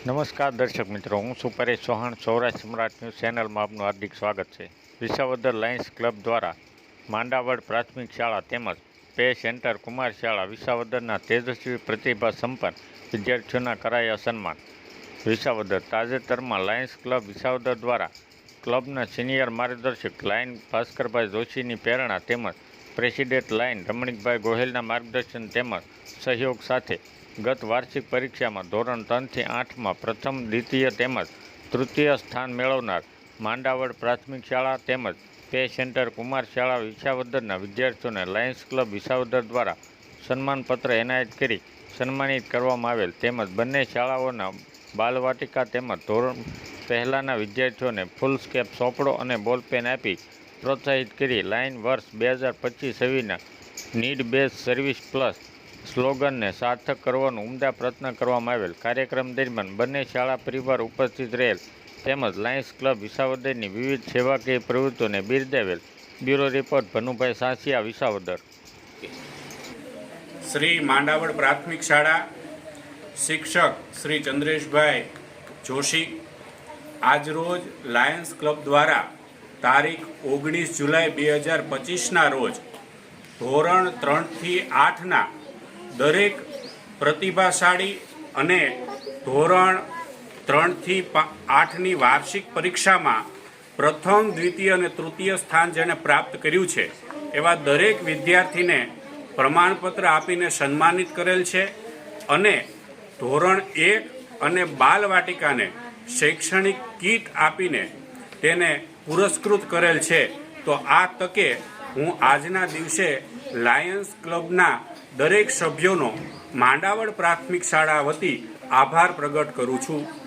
નમસ્કાર દર્શક મિત્રો, હું છું પરેશ ચૌહાણ, સૌરાષ્ટ્ર સમ્રાટ ન્યૂઝ ચેનલમાં આપનું હાર્દિક સ્વાગત છે. વિસાવદર લાયન્સ ક્લબ દ્વારા માંડાવડ પ્રાથમિક શાળા તેમજ પે સેન્ટર કુમાર શાળા વિસાવદરના તેજસ્વી પ્રતિભા સંપન્ન વિદ્યાર્થીઓના કરાયા સન્માન. વિસાવદર તાજેતરમાં લાયન્સ ક્લબ વિસાવદર દ્વારા ક્લબના સિનિયર માર્ગદર્શક લાયન ભાસ્કરભાઈ જોશીની પ્રેરણા તેમજ પ્રેસિડેન્ટ લાઇન રમણીકભાઈ ગોહિલના માર્ગદર્શન તેમજ સહયોગ સાથે ગત વાર્ષિક પરીક્ષામાં ધોરણ ત્રણથી આઠમાં પ્રથમ, દ્વિતીય તેમજ તૃતીય સ્થાન મેળવનાર માંડાવડ પ્રાથમિક શાળા તેમજ પે સેન્ટર કુમાર શાળા વિસાવદરના વિદ્યાર્થીઓને લાયન્સ ક્લબ વિસાવદર દ્વારા સન્માનપત્ર એનાયત કરી સન્માનિત કરવામાં આવેલ તેમજ બંને શાળાઓના બાલવાટિકા તેમજ ધોરણ પહેલાંના વિદ્યાર્થીઓને ફૂલ સ્કેપ સોંપડો અને બોલપેન આપી પ્રોત્સાહિત કરી લાઇન વર્ષ બે હજાર પચીસ છવ્વીસના નીડ બેઝ સર્વિસ પ્લસ સ્લોગનને સાર્થક કરવાનો ઉમદા પ્રયત્ન કરવામાં આવેલ. કાર્યક્રમ દરમિયાન બંને શાળા પરિવાર ઉપસ્થિત રહેલ. તેમજ લાયન્સ ક્લબ વિસાવદરની વિવિધ સેવાકીય પ્રવૃત્તિઓને બિરદાવેલ. Bureau report, Bhanubhai Sansiya, Visavadar. Shri Mandavad પ્રાથમિક શાળા શિક્ષક શ્રી ચંદ્રેશભાઈ જોશી આજરોજ લાયન્સ ક્લબ દ્વારા તારીખ ઓગણીસ જુલાઈ બે હજાર પચીસના રોજ, ધોરણ ત્રણથી આઠના દરેક પ્રતિભાશાળી અને ધોરણ ત્રણથી આઠની વાર્ષિક પરીક્ષામાં પ્રથમ, દ્વિતીય અને તૃતીય સ્થાન જેણે પ્રાપ્ત કર્યું છે, એવા દરેક વિદ્યાર્થીને પ્રમાણપત્ર આપીને સન્માનિત કરેલ છે અને ધોરણ એક અને બાલવાટિકાને શૈક્ષણિક કીટ આપીને તેને પુરસ્કૃત કરેલ છે. તો આ તકે હું આજના દિવસે લાયન્સ ક્લબના દરેક સભ્યોનો માંડાવડ પ્રાથમિક શાળા વતી આભાર પ્રગટ કરું છું.